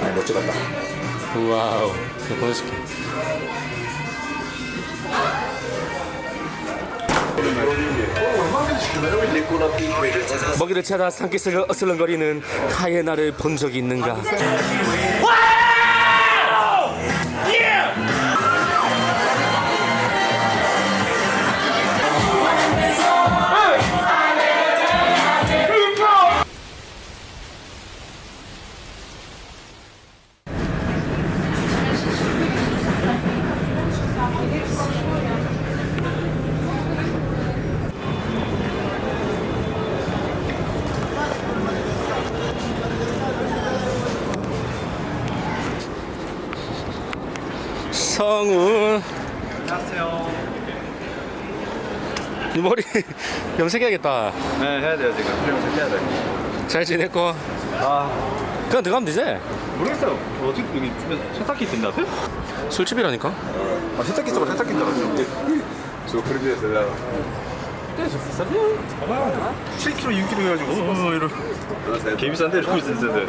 아, 멋져 같다. 와우. 내가 보내줄게. 먹이를 찾아 산기슭을 어슬렁거리는 하이에나를 본 적이 있는가? 성우. 안녕하세요. 이 머리 염색해야겠다. 네, 해야 돼요, 지금. 그럼 해야 돼. 잘 지냈고? 아, 그냥 들어가면 되지. 모르겠어요. 어떻게 여기 세탁기 있던데 앞에? 술집이라니까. 아, 세탁기 세탁기인 줄 알았어. 저 그렇게 해서 7kg, 6kg 해가지고. 어, 이러. 개 비싼데 이러고 있었는데.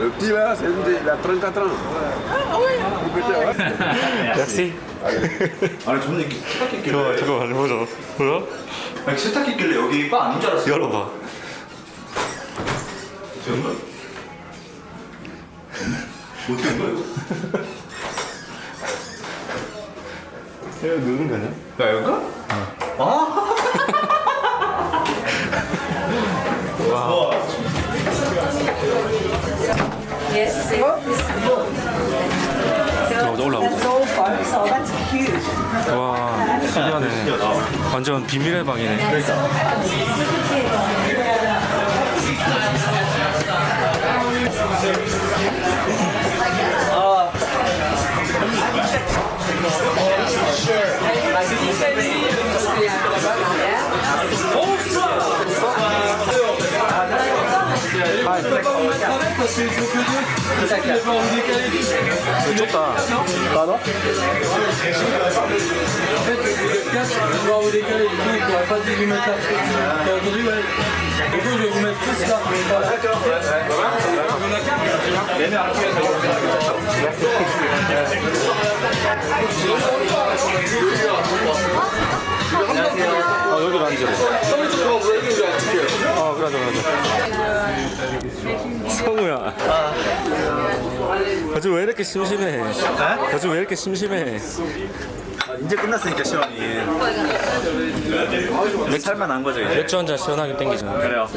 Le petit là, c'est une des- il a 34 ans. 역시. 아니, 저는 이렇게 세탁기 있길래. 잠깐만, 보자. 뭐야? 아니, 세탁기 있길래 여기 바 아닌 줄 알았어요. 열어봐. 되는 거야? 못 되는 거야, 이거? 이거 누는 거냐? 야, 이건가? 아! Yes, see? 어, 올라오고. That's all fun, so that's huge. 와, 신기하네. 완전 비밀의 방이네. Je peux pas vous avec parce que deux. Qu'il pas en décalé. Toujours pas. Pardon En fait, le 4, il va en décalé. Du coup, il pourra pas 18 mètres là. T'as Du coup, je vais vous mettre tous là. Voilà. 어, 여기로 앉으래. 어, 그래, 그래. 성우야. 요즘 왜 이렇게 심심해? 요즘 왜 이렇게 심심해? 이제 끝났으니까 시험이. 살만 난 거죠, 이제. 맥주 한잔 시원하게 땡기잖아. 그래요.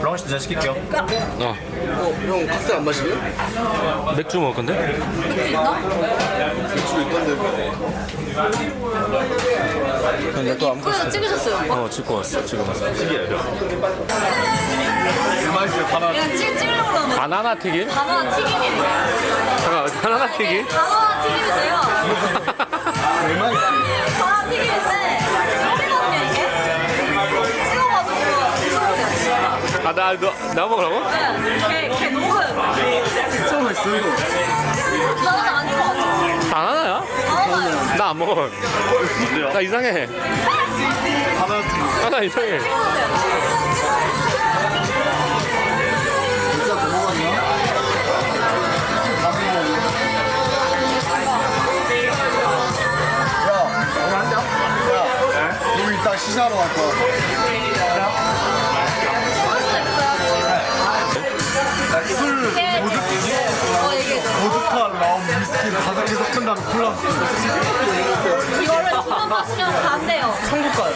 브라운시 두잔 시킬게요. 어. 형, 카스 안 마시게요? 맥주 먹을 건데? 맥주 있던데. 근데 또 아무것도 그거 찍으셨어요? 어, 찍고 왔어. 지금 왔어. 내가 찍, 찍으려고 그러는데 바나나 튀김? 바나나 튀김이래요. 잠깐, 바나나 튀김? 바나나 튀김인데요. 바나나 튀김인데 소리거든요, 이게? 찍어가지고 드셔보세요. 아, 나, 너, 나 먹으라고? 네, 걔, 걔 녹음. 진짜 맛있어요. 나는 아닌 것 같아. 바나나야? 바나나 나안 먹어. 나 이상해. 하나 이상해. 우리 마시면 간대요. 천국 가요.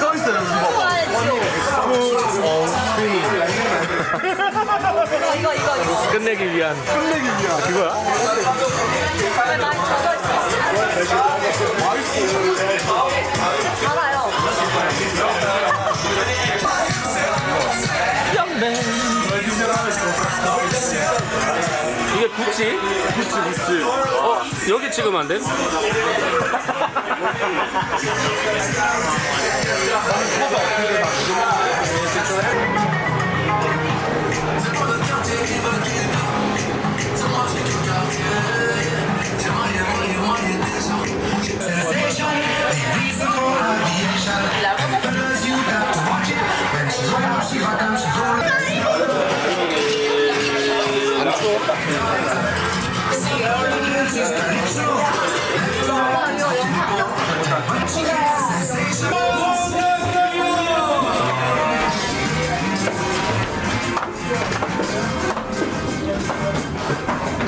써있어요. 이거, 이거, 이거, 이거. 끝내기 위한. 끝내기 위한. 그거야? 왜 많이 젖어 있어? 알아요. 구찌? 구찌, 구찌. 어, 여기 찍으면 안 돼?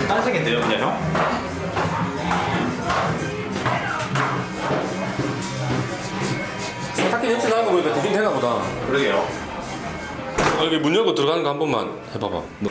딴색인데요 그냥 형? 세탁기 냄새 나는 거 보니까 되긴 되나 보다. 그러게요 아, 여기 문 열고 들어가는 거 한 번만 해봐봐. 아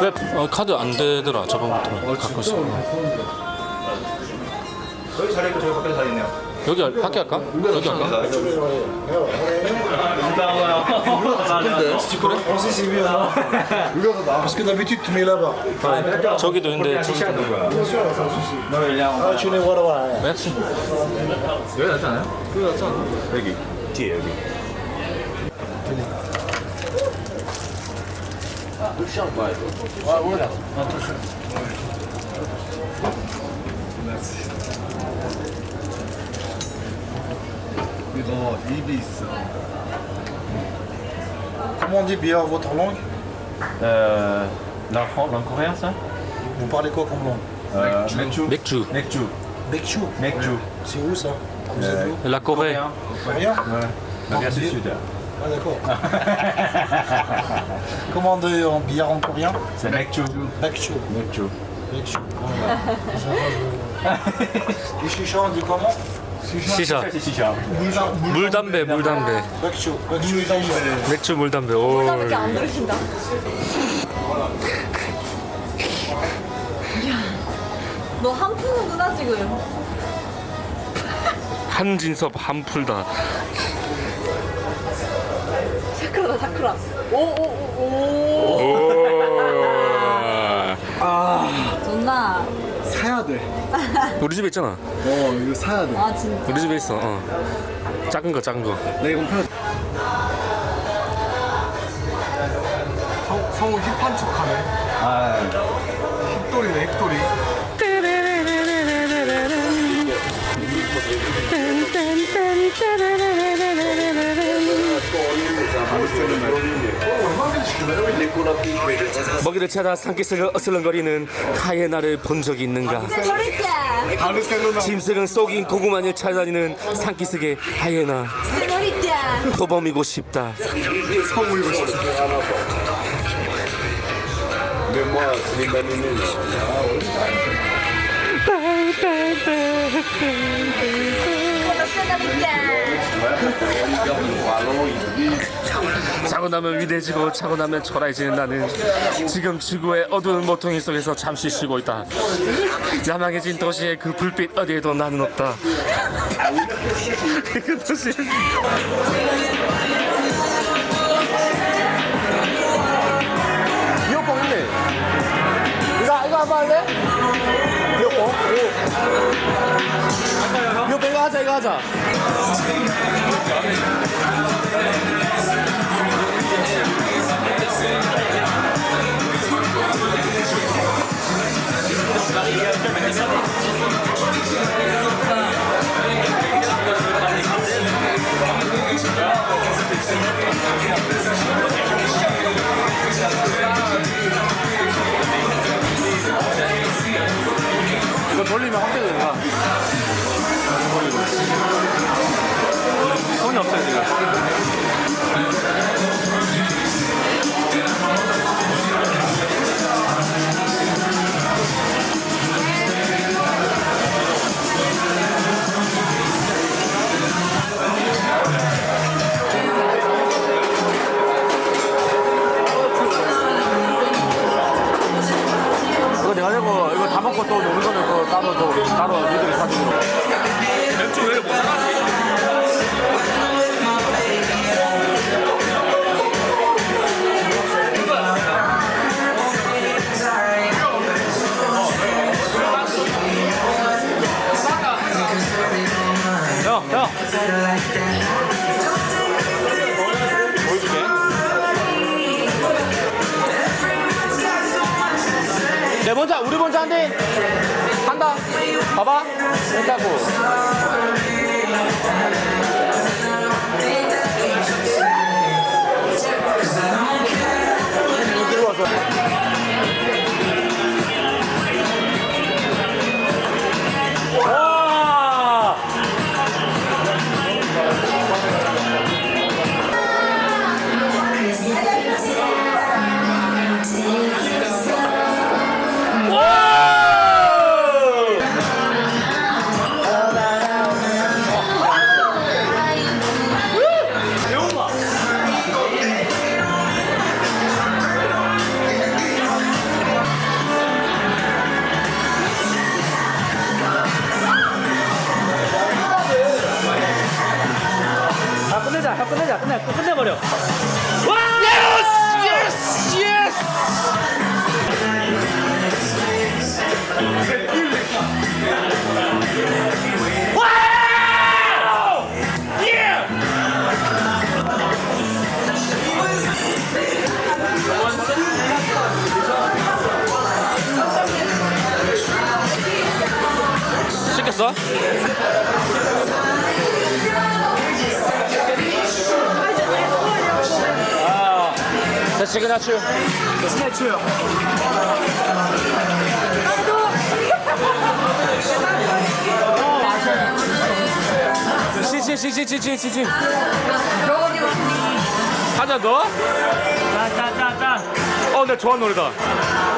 왜 어, 카드 안 되더라. 저번부터 갖고 있어. 여기 있고 저기 밖에 있네요 여기 할- 밖에 할까? 여기 할까? Parce que d'habitude tu mets là-bas 저기도 있는데 저기도 Ah tu les vois là-bas merci. 여 Oh, Ibis. Comment on dit bière votre langue Euh, langue, coréen ça Vous parlez quoi comme langue euh. Mekju C'est où ça Vous êtes où La Corée. Rien Ouais. L'Amérique du Sud. Ah d'accord. Comment on dit en bière en coréen C'est Bekchou. Les chichas on dit comment 시샤. c'est chicha 물 담배 물 담배. Bekchou. Bekchou est 맥주 물 담배. 오. 나밖에 안 들으신다. 너 한푸는구나 지금. 한진섭 한풀다. 샤크라다 샤크라. 오오오 오. 오. 우리 집에 있잖아. 어 이거 사야 돼. 아 진짜. 우리 집에 있어. 어. 작은 거 작은 거. 나 이건 팔. 성 성우 힙한 척하네. 아 힙돌이네 힙돌이. 먹이를 찾아 산기슭을 어슬렁거리는 하이에나를 본 적이 있는가? 짐승은 쏙인 고구마를 찾아다니는 산기슭의 하이에나. 도범이고 싶다. 자고 나면 위대해지고 자고 나면 초라해지는 나는 지금 지구의 어두운 모퉁이 속에서 잠시 쉬고 있다. 야망해진 도시의 그 불빛 어디에도 나는 없다. 그 도시. 이어폰 있네. 이거 이거 한번 할래? 이어폰. 이거 하자 이거 하자. 이거 돌리면 확대되나? 정신 없어요 지금. 이거 내가 되고 이거 다 먹고 또 노는 거는 또 따로 또 따로 니들이 사주고. 맥주 왜 못 내 먼저, 우리 먼저 한대. 한다. 봐봐. 했다고. 와! 시켰어? 자, 시그너츠. 스네츠요. 시시시시시시시. 하나 더? 짜짜짜짜 어, 내 좋아하는 노래다.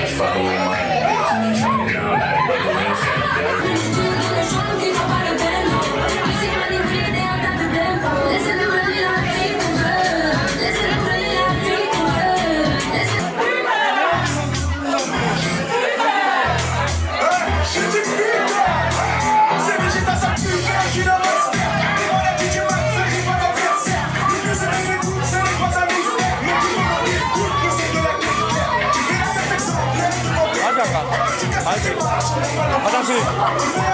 고 bomb.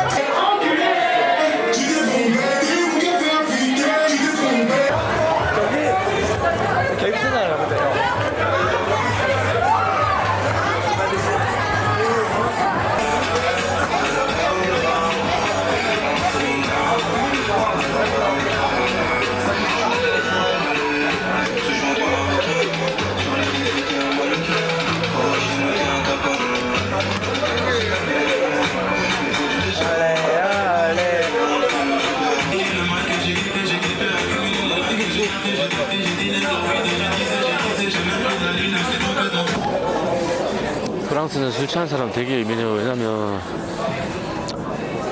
취한 사람 되게 예민해요. 왜냐면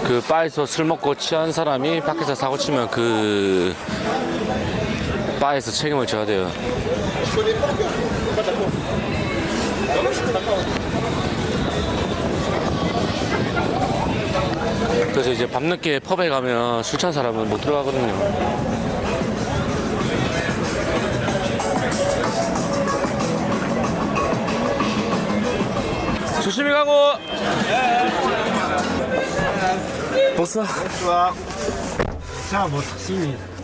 그 바에서 술 먹고 취한 사람이 밖에서 사고 치면 그 바에서 책임을 져야 돼요. 그래서 이제 밤늦게 펍에 가면 술 취한 사람은 못 들어가거든요. 열심히 가고. 네. 복사. 복사. 자, 뭐 탔습니다.